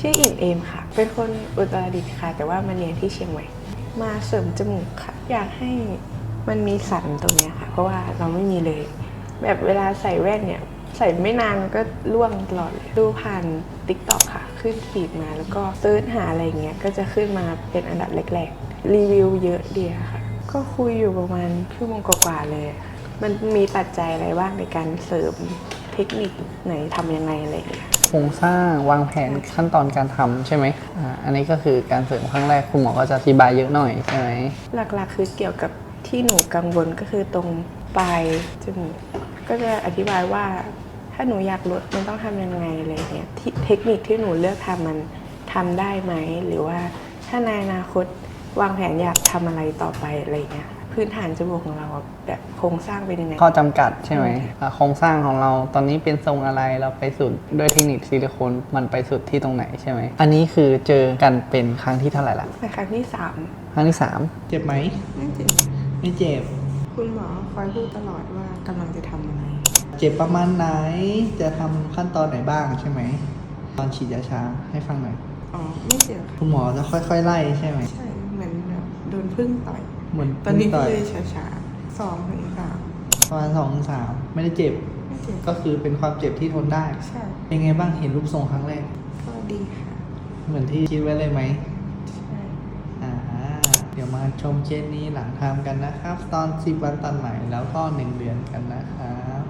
ชื่ออิ่มเอมค่ะ เป็นคนอุตรดิตถ์ค่ะ แต่ว่ามาเรียนที่เชียงใหม่ มาเสริมจมูกค่ะ อยากให้มันมีสันตรงเนี้ยค่ะ เพราะว่าเราไม่มีเลย แบบเวลาใส่แว่นเนี่ย ใส่ไม่นานมันก็ร่วงตลอดเลยดูผ่านติ๊กต็อกค่ะ ขึ้นฟีดมาแล้วก็เซิร์ชหาอะไรเงี้ย ก็จะขึ้นมาเป็นอันดับแรกๆ รีวิวเยอะเดีอะค่ะ ก็คุยอยู่ประมาณชั่วโมงกว่าๆเลย มันมีปัจจัยอะไรบ้างในการเสริมเทคนิคไหนทำยังไงอะไรอย่างเงี้ย โครงสร้างวางแผนขั้นตอนการทำใช่ไหมอ่าอันนี้ก็คือการเสริมครั้งแรกคุณหมอก็จะอธิบายเยอะหน่อยใช่ไหมหลักๆ คือเกี่ยวกับที่หนูกังวลก็คือตรงปลายจมูกก็จะอธิบายว่าถ้าหนูอยากลดมันต้องทำยังไงอะไรเงี้ยเทคนิคที่หนูเลือกทำมันทำได้ไหมหรือว่าถ้าในอนาคต วางแผนอยากทำอะไรต่อไปอะไรเงี้ยพื้นฐานจมูกของเราอะแบบโครงสร้างเป็นยังไง ข้อจำกัดใช่ไหมอ่าโครงสร้างของเราตอนนี้เป็นทรงอะไรเราไปสุดด้วยเทคนิคซิลิโคนมันไปสุดที่ตรงไหนใช่ไหมอันนี้คือเจอกันเป็นครั้งที่เท่าไหร่ละในครั้งที่สามครั้งที่สามเจ็บไหมไม่เจ็บไม่เจ็บ คุณหมอคอยพูดตลอดว่ากำลังจะทำอะไร เจ็บประมาณไหน จะทำขั้นตอนไหนบ้างใช่ไหม ตอนฉีดยาชาให้ฟังหน่อย อ๋อ ไม่เจ็บค่ะคุณหมอจะค่อยๆไล่ใช่ไหม ใช่เหมือนแบบ โดนพึ่งต่อย เหมือนตอนนี้ต่ก็อยเลยช้าๆสองถึงสามประมาณสองถึงสามไม่ได้เจ็บ ไม่เจ็บก็คือเป็นความเจ็บที่ทนได้ ใช่เป็นไงบ้างเห็นรูปทรงครั้งแรก ก็ดีค่ะ เหมือนที่คิดไว้เลยไหมใช่อ่าเดี๋ยวมาชมเคสนี้หลังทำกันนะครับ ตอน10วันตัดใหม่แล้วก็1เดือนกันนะครับ